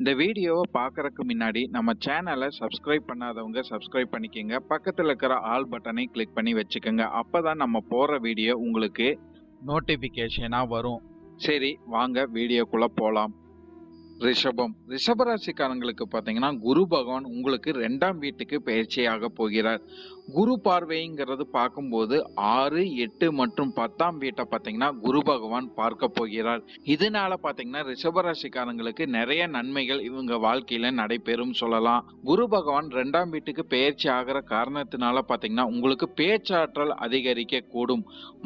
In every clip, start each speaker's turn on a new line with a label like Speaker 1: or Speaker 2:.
Speaker 1: இந்த வீடியோவை பார்க்கறதுக்கு முன்னாடி நம்ம சேனலை சப்ஸ்கிரைப் பண்ணாதவங்க சப்ஸ்கிரைப் பண்ணிக்கோங்க. பக்கத்தில் இருக்கிற ஆல் பட்டனை கிளிக் பண்ணி வச்சுக்கோங்க. அப்போ தான் நம்ம போடுற வீடியோ உங்களுக்கு நோட்டிஃபிகேஷனாக வரும். சரி வாங்க வீடியோக்குள்ளே போகலாம் ரிஷபம். ரிஷபராசிக்காரங்களுக்கு பார்த்தீங்கன்னா குரு பகவான் உங்களுக்கு ரெண்டாம் வீட்டுக்கு பயிற்சியாக போகிறார். குரு பார்வைங்கிறது பார்க்கும்போது ஆறு எட்டு மற்றும் பத்தாம் வீட்டை பார்த்தீங்கன்னா குரு பகவான் பார்க்க போகிறார். இதனால பார்த்தீங்கன்னா ரிஷபராசிக்காரங்களுக்கு நிறைய நன்மைகள் இவங்க வாழ்க்கையில நடைபெறும் சொல்லலாம். குரு பகவான் ரெண்டாம் வீட்டுக்கு பெயர்ச்சி ஆகிற காரணத்தினால பார்த்தீங்கன்னா உங்களுக்கு பேச்சாற்றல் அதிகரிக்க கூடும்.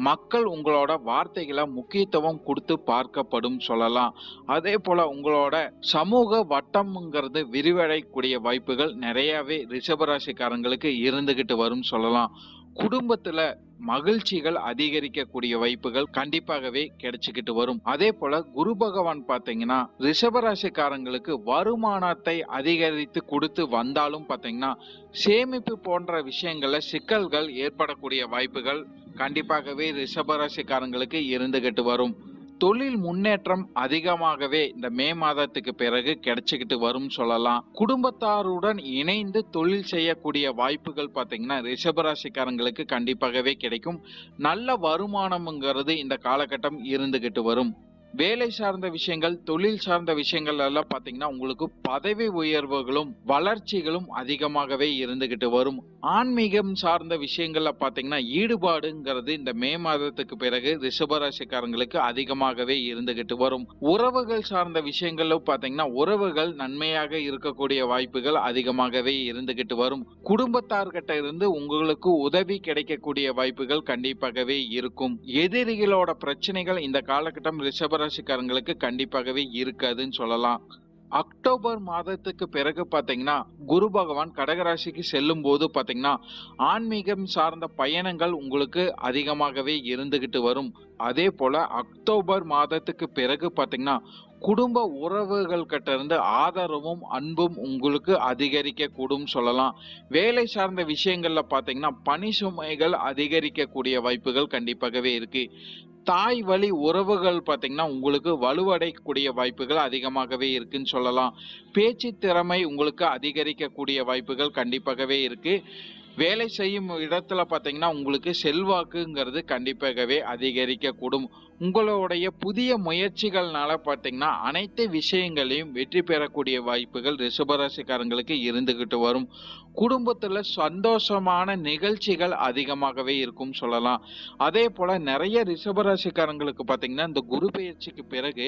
Speaker 1: மக்கள் உங்களோட வார்த்தைகளை முக்கியத்துவம் கொடுத்து பார்க்கப்படும் சொல்லலாம். அதே போல உங்களோட சமூக வட்டம்ங்கிறது விரிவடையக்கூடிய வாய்ப்புகள் நிறையவே ரிஷபராசிக்காரங்களுக்கு இருந்துகிட்டு வரும் சொல்லலாம். குடும்பத்துல மகிழ்ச்சிகள் அதிகரிக்கக்கூடிய வாய்ப்புகள் கண்டிப்பாகவே கிடைச்சிக்கிட்டு வரும். அதே போல குரு பகவான் பாத்தீங்கன்னா ரிஷபராசிக்காரங்களுக்கு வருமானத்தை அதிகரித்து கொடுத்து வந்தாலும் பாத்தீங்கன்னா சேமிப்பு போன்ற விஷயங்கள்ல சிக்கல்கள் ஏற்படக்கூடிய வாய்ப்புகள் கண்டிப்பாகவே ரிஷபராசிக்காரங்களுக்கு இருந்துகிட்டு வரும். தொழில் முன்னேற்றம் அதிகமாகவே இந்த மே மாதத்துக்கு பிறகு கிடைச்சிக்கிட்டு வரும் சொல்லலாம். குடும்பத்தாருடன் இணைந்து தொழில் செய்யக்கூடிய வாய்ப்புகள் பார்த்தீங்கன்னா ரிஷபராசிக்காரங்களுக்கு கண்டிப்பாகவே கிடைக்கும். நல்ல வருமானம்ங்கிறது இந்த காலகட்டம் இருந்துகிட்டு வரும். வேலை சார்ந்த விஷயங்கள் தொழில் சார்ந்த விஷயங்கள் எல்லாம் பார்த்தீங்கன்னா உங்களுக்கு பதவி உயர்வுகளும் வளர்ச்சிகளும் அதிகமாகவே இருந்துகிட்டு வரும். ஆன்மீகம் சார்ந்த விஷயங்கள்ல பார்த்தீங்கன்னா ஈடுபாடுங்கிறது இந்த மே மாதத்துக்கு பிறகு ரிஷபராசிக்காரங்களுக்கு அதிகமாகவே இருந்துகிட்டு வரும். உறவுகள் சார்ந்த விஷயங்களும் பார்த்தீங்கன்னா உறவுகள் நன்மையாக இருக்கக்கூடிய வாய்ப்புகள் அதிகமாகவே இருந்துகிட்டு வரும். குடும்பத்தார்கிட்ட இருந்து உங்களுக்கு உதவி கிடைக்கக்கூடிய வாய்ப்புகள் கண்டிப்பாகவே இருக்கும். எதிரிகளோட பிரச்சனைகள் இந்த காலகட்டம் ராசிக்காரங்களுக்கு கண்டிப்பாகவே இருக்காதுன்னு சொல்லலாம். அக்டோபர் மாதத்துக்கு பிறகு பார்த்தீங்கன்னா குரு பகவான் கடகராசிக்கு செல்லும் போது பார்த்தீங்கன்னா ஆன்மீகம் சார்ந்த பயணங்கள் உங்களுக்கு அதிகமாகவே இருந்துகிட்டு வரும். அதே போல அக்டோபர் மாதத்துக்கு பிறகு பார்த்தீங்கன்னா குடும்ப உறவுகள் கிட்ட இருந்து ஆதரவும் அன்பும் உங்களுக்கு அதிகரிக்க கூடும் சொல்லலாம். வேலை சார்ந்த விஷயங்கள்ல பார்த்தீங்கன்னா பணி சுமைகள் அதிகரிக்கக்கூடிய வாய்ப்புகள் கண்டிப்பாகவே இருக்கு. தாய் வழி உறவுகள் பார்த்தீங்கன்னா உங்களுக்கு வலுவடையக்கூடிய வாய்ப்புகள் அதிகமாகவே இருக்குன்னு சொல்லலாம். பேச்சு திறமை உங்களுக்கு அதிகரிக்கக்கூடிய வாய்ப்புகள் கண்டிப்பாகவே இருக்குது வேலை செய்யும் இடத்துல பார்த்தீங்கன்னா உங்களுக்கு செல்வாக்குங்கிறது கண்டிப்பாகவே அதிகரிக்கக்கூடும். உங்களுடைய புதிய முயற்சிகள்னால பார்த்தீங்கன்னா அனைத்து விஷயங்களையும் வெற்றி பெறக்கூடிய வாய்ப்புகள் ரிஷபராசிக்காரங்களுக்கு இருந்துகிட்டு வரும். குடும்பத்தில் சந்தோஷமான நிகழ்ச்சிகள் அதிகமாகவே இருக்கும் சொல்லலாம். அதே போல் நிறைய ரிஷபராசிக்காரங்களுக்கு பார்த்தீங்கன்னா இந்த குரு பயிற்சிக்கு பிறகு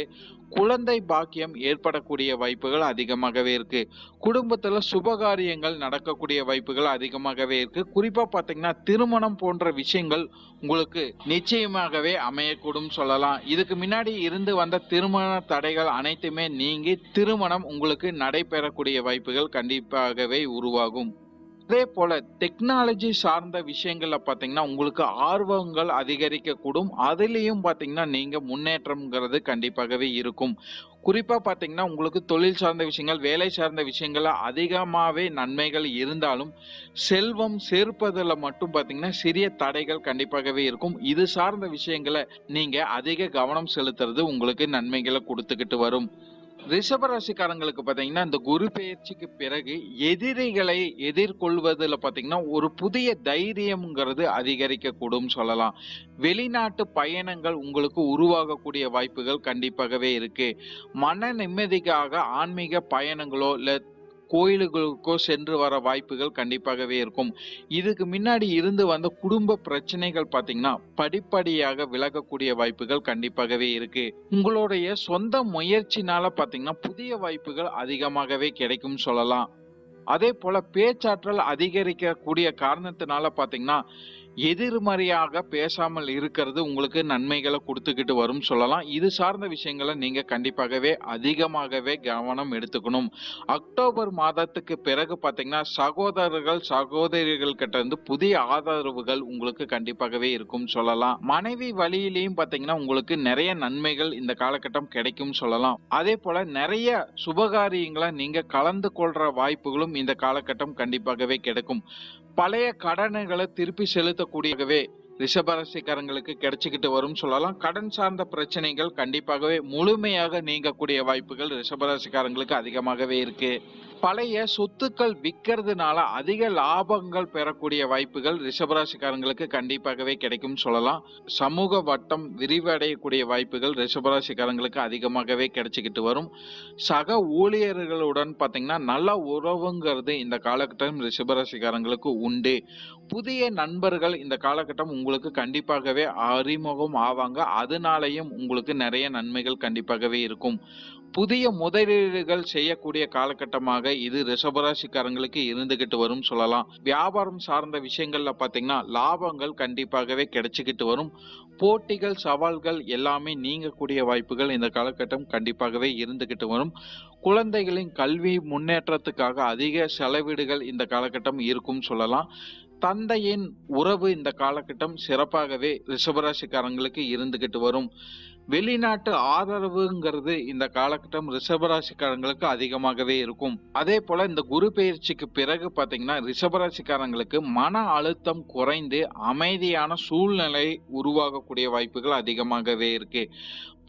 Speaker 1: குழந்தை பாக்கியம் ஏற்படக்கூடிய வாய்ப்புகள் அதிகமாகவே இருக்குது குடும்பத்தில் சுபகாரியங்கள் நடக்கக்கூடிய வாய்ப்புகள் அதிகமாகவே இருக்கு. குறிப்பா பாத்தீங்கன்னா திருமணம் போன்ற விஷயங்கள் உங்களுக்கு நிச்சயமாகவே அமையக்கூடும் சொல்லலாம். இதுக்கு முன்னாடி இருந்து வந்த திருமண தடைகள் அனைத்துமே நீங்கி திருமணம் உங்களுக்கு நடைபெறக்கூடிய வாய்ப்புகள் கண்டிப்பாகவே உருவாகும். அதே போல டெக்னாலஜி சார்ந்த விஷயங்கள்ல பாத்தீங்கன்னா உங்களுக்கு ஆர்வங்கள் அதிகரிக்க கூடும் அதுலேயும் பாத்தீங்கன்னா நீங்க முன்னேற்றம்ங்கிறது கண்டிப்பாகவே இருக்கும். குறிப்பா பாத்தீங்கன்னா உங்களுக்கு தொழில் சார்ந்த விஷயங்கள் வேலை சார்ந்த விஷயங்கள்ல அதிகமாகவே நன்மைகள் இருந்தாலும் செல்வம் சேர்ப்பதில் மட்டும் பாத்தீங்கன்னா சிறிய தடைகள் கண்டிப்பாகவே இருக்கும். இது சார்ந்த விஷயங்களை நீங்க அதிக கவனம் செலுத்துறது உங்களுக்கு நன்மைகளை கொடுத்துக்கிட்டு வரும். ரிஷபராசிக்காரங்களுக்கு பார்த்தீங்கன்னா இந்த குரு பெயர்ச்சிக்கு பிறகு எதிரிகளை எதிர்கொள்வதில் பார்த்தீங்கன்னா ஒரு புதிய தைரியம்ங்கிறது அதிகரிக்கக்கூடும் சொல்லலாம். வெளிநாட்டு பயணங்கள் உங்களுக்கு உருவாகக்கூடிய வாய்ப்புகள் கண்டிப்பாகவே இருக்கு. மன நிம்மதிக்காக ஆன்மீக பயணங்களோ இல்லை கோயிலுகளுக்கோ சென்று வர வாய்ப்புகள் கண்டிப்பாகவே இருக்கும். இதுக்கு முன்னாடி இருந்து வந்த குடும்ப பிரச்சனைகள் பார்த்தீங்கன்னா படிப்படியாக விலகக்கூடிய வாய்ப்புகள் கண்டிப்பாகவே இருக்கு. உங்களுடைய சொந்த முயற்சினால பார்த்தீங்கன்னா புதிய வாய்ப்புகள் அதிகமாகவே கிடைக்கும் சொல்லலாம். அதே போல பேச்சாற்றல் அதிகரிக்கக்கூடிய காரணத்தினால பாத்தீங்கன்னா எதிர்மறையாக பேசாமல் இருக்கிறது உங்களுக்கு நன்மைகளை கொடுத்துக்கிட்டு வரும் சொல்லலாம். இது சார்ந்த விஷயங்களை நீங்க கண்டிப்பாகவே அதிகமாகவே கவனம் எடுத்துக்கணும். அக்டோபர் மாதத்துக்கு பிறகு பார்த்தீங்கன்னா சகோதரர்கள் சகோதரிகள் கிட்ட இருந்து புதிய ஆதரவுகள் உங்களுக்கு கண்டிப்பாகவே இருக்கும் சொல்லலாம். மனைவி வழியிலையும் பார்த்தீங்கன்னா உங்களுக்கு நிறைய நன்மைகள் இந்த காலகட்டம் கிடைக்கும் சொல்லலாம். அதே போல நிறைய சுபகாரியங்களை நீங்க கலந்து கொள்ற வாய்ப்புகளும் இந்த காலகட்டம் கண்டிப்பாகவே கிடைக்கும். பழைய கடன்களை திருப்பி செலுத்தக்கூடியவே ரிஷபராசிக்காரங்களுக்கு கிடைச்சிக்கிட்டு வரும் சொல்லலாம். கடன் சார்ந்த பிரச்சனைகள் கண்டிப்பாகவே முழுமையாக நீங்கக்கூடிய வாய்ப்புகள் ரிஷபராசிக்காரங்களுக்கு அதிகமாகவே இருக்கு. பழைய சொத்துக்கள் விற்கிறதுனால அதிக லாபங்கள் பெறக்கூடிய வாய்ப்புகள் ரிஷபராசிக்காரங்களுக்கு கண்டிப்பாகவே கிடைக்கும் சொல்லலாம். சமூக வட்டம் விரிவடையக்கூடிய வாய்ப்புகள் ரிஷபராசிக்காரங்களுக்கு அதிகமாகவே கிடைச்சிக்கிட்டு வரும். சக ஊழியர்களுடன் பார்த்தீங்கன்னா நல்ல உறவுங்கிறது இந்த காலகட்டம் ரிஷபராசிக்காரங்களுக்கு உண்டு. புதிய நண்பர்கள் இந்த காலகட்டம் உங்களுக்கு கண்டிப்பாகவே அறிமுகம் ஆவாங்க. அதனாலையும் உங்களுக்கு நிறைய நன்மைகள் கண்டிப்பாகவே இருக்கும். புதிய முதலீடுகள் செய்யக்கூடிய காலகட்டமாக இது ரிஷபராசிக்காரங்களுக்கு இருந்துகிட்டு வரும் சொல்லலாம். வியாபாரம் சார்ந்த விஷயங்கள்ல பாத்தீங்கன்னா லாபங்கள் கண்டிப்பாகவே கிடைச்சிக்கிட்டு வரும். போட்டிகள் சவால்கள் எல்லாமே நீங்கக்கூடிய வாய்ப்புகள் இந்த காலகட்டம் கண்டிப்பாகவே இருந்துகிட்டு வரும். குழந்தைகளின் கல்வி முன்னேற்றத்துக்காக அதிக செலவீடுகள் இந்த காலகட்டம் இருக்கும் சொல்லலாம். தந்தையின் உறவு இந்த காலகட்டம் சிறப்பாகவே ரிஷபராசிக்காரங்களுக்கு இருந்துகிட்டு வரும். வெளிநாட்டு ஆதரவுங்கிறது இந்த காலகட்டம் ரிஷபராசிக்காரங்களுக்கு அதிகமாகவே இருக்கும். அதே போல இந்த குரு பயிற்சிக்கு பிறகு பார்த்தீங்கன்னா ரிஷபராசிக்காரங்களுக்கு மன அழுத்தம் குறைந்து அமைதியான சூழ்நிலை உருவாகக்கூடிய வாய்ப்புகள் அதிகமாகவே இருக்கு.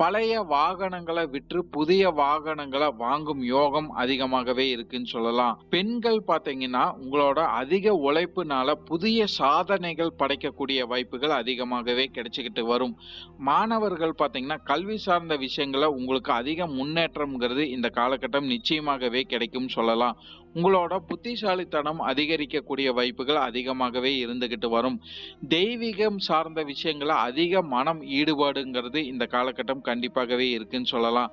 Speaker 1: பழைய வாகனங்களை விற்று புதிய வாகனங்களை வாங்கும் யோகம் அதிகமாகவே இருக்குன்னு சொல்லலாம். பெண்கள் பார்த்தீங்கன்னா உங்களோட அதிக உழைப்புனால புதிய சாதனைகள் படைக்கக்கூடிய வாய்ப்புகள் அதிகமாகவே கிடைச்சிக்கிட்டு வரும். மாணவர்கள் பார்த்தீங்கன்னா கல்வி சார்ந்த விஷயங்களை உங்களுக்கு அதிக முன்னேற்றம்ங்கிறது இந்த காலகட்டம் நிச்சயமாகவே கிடைக்கும் சொல்லலாம். உங்களோட புத்திசாலித்தனம் அதிகரிக்கக்கூடிய வாய்ப்புகள் அதிகமாகவே இருந்துகிட்டு வரும். தெய்வீகம் சார்ந்த விஷயங்களை அதிக மனம் ஈடுபாடுங்கிறது இந்த காலகட்டம் கண்டிப்பாகவே இருக்குன்னு சொல்லலாம்.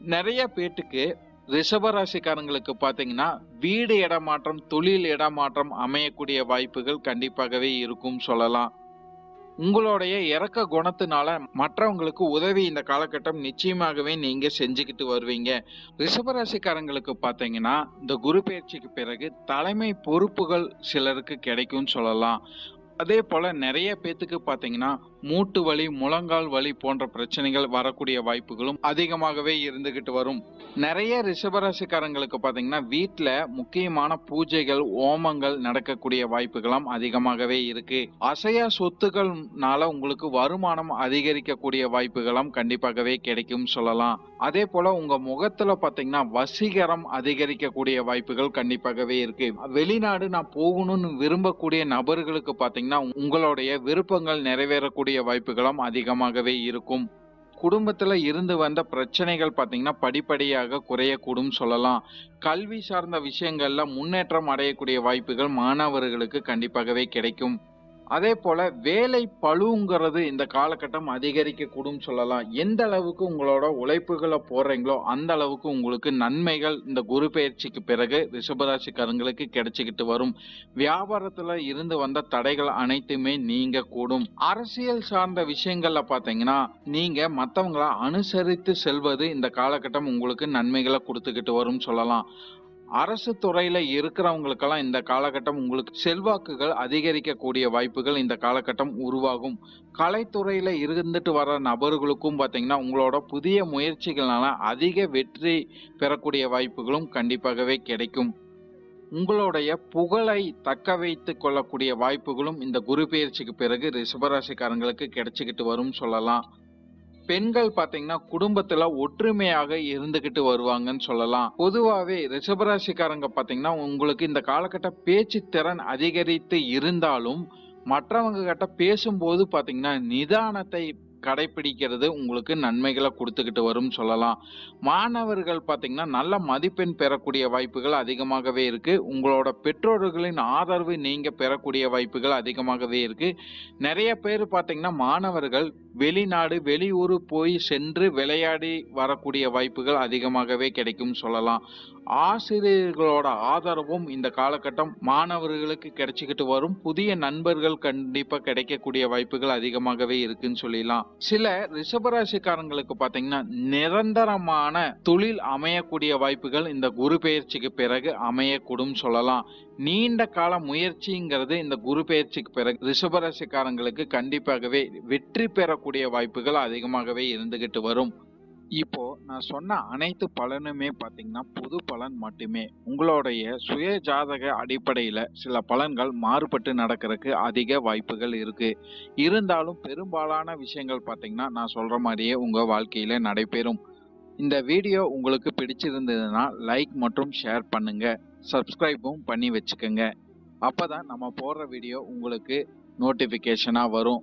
Speaker 1: நிறைய பேட்டுக்கு ரிஷபராசிக்காரங்களுக்கு பார்த்தீங்கன்னா வீடு இடமாற்றம் தொழில் இடமாற்றம் அமையக்கூடிய வாய்ப்புகள் கண்டிப்பாகவே இருக்கும் சொல்லலாம். உங்களுடைய இறக்க குணத்தினால மற்றவங்களுக்கு உதவி இந்த காலகட்டம் நிச்சயமாகவே நீங்க செஞ்சுக்கிட்டு வருவீங்க. ரிஷபராசிக்காரங்களுக்கு பார்த்தீங்கன்னா இந்த குரு பயிற்சிக்கு பிறகு தலைமை பொறுப்புகள் சிலருக்கு கிடைக்கும்னு சொல்லலாம். அதே போல நிறைய பேத்துக்கு பார்த்தீங்கன்னா மூட்டு வலி முழங்கால் வலி போன்ற பிரச்சனைகள் வரக்கூடிய வாய்ப்புகளும் அதிகமாகவே இருந்துகிட்டு வரும். நிறைய ரிஷபராசிக்காரங்களுக்கு பார்த்தீங்கன்னா வீட்டில் முக்கியமான பூஜைகள் ஓமங்கள் நடக்கக்கூடிய வாய்ப்புகளும் அதிகமாகவே இருக்கு. அசையா சொத்துக்கள்னால உங்களுக்கு வருமானம் அதிகரிக்கக்கூடிய வாய்ப்புகளும் கண்டிப்பாகவே கிடைக்கும் சொல்லலாம். அதே போல உங்க முகத்துல பாத்தீங்கன்னா வசீகரம் அதிகரிக்கக்கூடிய வாய்ப்புகள் கண்டிப்பாகவே இருக்கு. வெளிநாடு நான் போகணும்னு விரும்பக்கூடிய நபர்களுக்கு பாத்தீங்கன்னா உங்களுடைய விருப்பங்கள் நிறைவேறக்கூடிய வாய்ப்புகளும் அதிகமாகவே இருக்கும். குடும்பத்துல இருந்து வந்த பிரச்சனைகள் பாத்தீங்கன்னா படிப்படியாக குறையக்கூடும் சொல்லலாம். கல்வி சார்ந்த விஷயங்கள்ல முன்னேற்றம் அடையக்கூடிய வாய்ப்புகள் மாணவர்களுக்கு கண்டிப்பாகவே கிடைக்கும். அதே போல வேலை பழுங்கிறது இந்த காலகட்டம் அதிகரிக்க கூடும் சொல்லலாம். எந்த அளவுக்கு உங்களோட உழைப்புகளை போடுறீங்களோ அந்த அளவுக்கு உங்களுக்கு நன்மைகள் இந்த குரு பயிற்சிக்கு பிறகு ரிஷபராசிக்காரங்களுக்கு கிடைச்சிக்கிட்டு வரும். வியாபாரத்துல இருந்து வந்த தடைகள் அனைத்துமே நீங்க கூடும் அரசியல் சார்ந்த விஷயங்கள்ல பாத்தீங்கன்னா நீங்க மற்றவங்கள அனுசரித்து செல்வது இந்த காலகட்டம் உங்களுக்கு நன்மைகளை கொடுத்துக்கிட்டு வரும் சொல்லலாம். அரசு துறையில இருக்கிறவங்களுக்கெல்லாம் இந்த காலகட்டம் உங்களுக்கு செல்வாக்குகள் அதிகரிக்கக்கூடிய வாய்ப்புகள் இந்த காலகட்டம் உருவாகும். கலைத்துறையில இருந்துட்டு வர நபர்களுக்கும் பார்த்தீங்கன்னா உங்களோட புதிய முயற்சிகளால அதிக வெற்றி பெறக்கூடிய வாய்ப்புகளும் கண்டிப்பாகவே கிடைக்கும். உங்களுடைய புகழை தக்க வைத்து கொள்ளக்கூடிய வாய்ப்புகளும் இந்த குரு பயிற்சிக்கு பிறகு ரிஷபராசிக்காரங்களுக்கு கிடைச்சிக்கிட்டு வரும் சொல்லலாம். பெண்கள் பாத்தீங்கன்னா குடும்பத்துல ஒற்றுமையாக இருந்துகிட்டு வருவாங்கன்னு சொல்லலாம். பொதுவாவே ரிஷபராசிக்காரங்க பாத்தீங்கன்னா உங்களுக்கு இந்த காலகட்ட பேச்சு திறன் அதிகரித்து இருந்தாலும் மற்றவங்க கிட்ட பேசும்போது பாத்தீங்கன்னா நிதானத்தை கடைபிடிக்கிறது உங்களுக்கு நன்மைகளை கொடுத்துக்கிட்டு வரும் சொல்லலாம். மாணவர்கள் பார்த்தீங்கன்னா நல்ல மதிப்பெண் பெறக்கூடிய வாய்ப்புகள் அதிகமாகவே இருக்கு. உங்களோட பெற்றோர்களின் ஆதரவு நீங்க பெறக்கூடிய வாய்ப்புகள் அதிகமாகவே இருக்கு. நிறைய பேர் பார்த்தீங்கன்னா மாணவர்கள் வெளிநாடு வெளியூர் போய் சென்று விளையாடி வரக்கூடிய வாய்ப்புகள் அதிகமாகவே கிடைக்கும் சொல்லலாம். ஆசிரியர்களோட ஆதரவும் இந்த காலகட்டம் மாணவர்களுக்கு கிடைச்சிக்கிட்டு வரும். புதிய நண்பர்கள் கண்டிப்பா கிடைக்கக்கூடிய வாய்ப்புகள் அதிகமாகவே இருக்குன்னு சொல்லிடலாம். சில ரிஷபராசிக்காரங்களுக்கு பாத்தீங்கன்னா நிரந்தரமான தொழில் அமையக்கூடிய வாய்ப்புகள் இந்த குரு பெயர்ச்சிக்கு பிறகு அமையக்கூடும் சொல்லலாம். நீண்ட கால முயற்சிங்கிறது இந்த குரு பெயர்ச்சிக்கு பிறகு ரிஷபராசிக்காரங்களுக்கு கண்டிப்பாகவே வெற்றி பெறக்கூடிய வாய்ப்புகள் அதிகமாகவே இருந்துகிட்டு வரும். இப்போ நான் சொன்ன அனைத்து பலனுமே பார்த்தீங்கன்னா பொது பலன் மட்டுமே. உங்களுடைய சுய ஜாதக அடிப்படையில் சில பலன்கள் மாறுபட்டு நடக்கிறதுக்கு அதிக வாய்ப்புகள் இருக்கு. இருந்தாலும் பெரும்பாலான விஷயங்கள் பார்த்தீங்கன்னா நான் சொல்ற மாதிரியே உங்க வாழ்க்கையில நடைபெறும். இந்த வீடியோ உங்களுக்கு பிடிச்சிருந்ததுன்னா லைக் மற்றும் ஷேர் பண்ணுங்க. சப்ஸ்கிரைபும் பண்ணி வச்சுக்கோங்க. அப்பதான் நம்ம போடுற வீடியோ உங்களுக்கு நோட்டிஃபிகேஷனாக வரும்.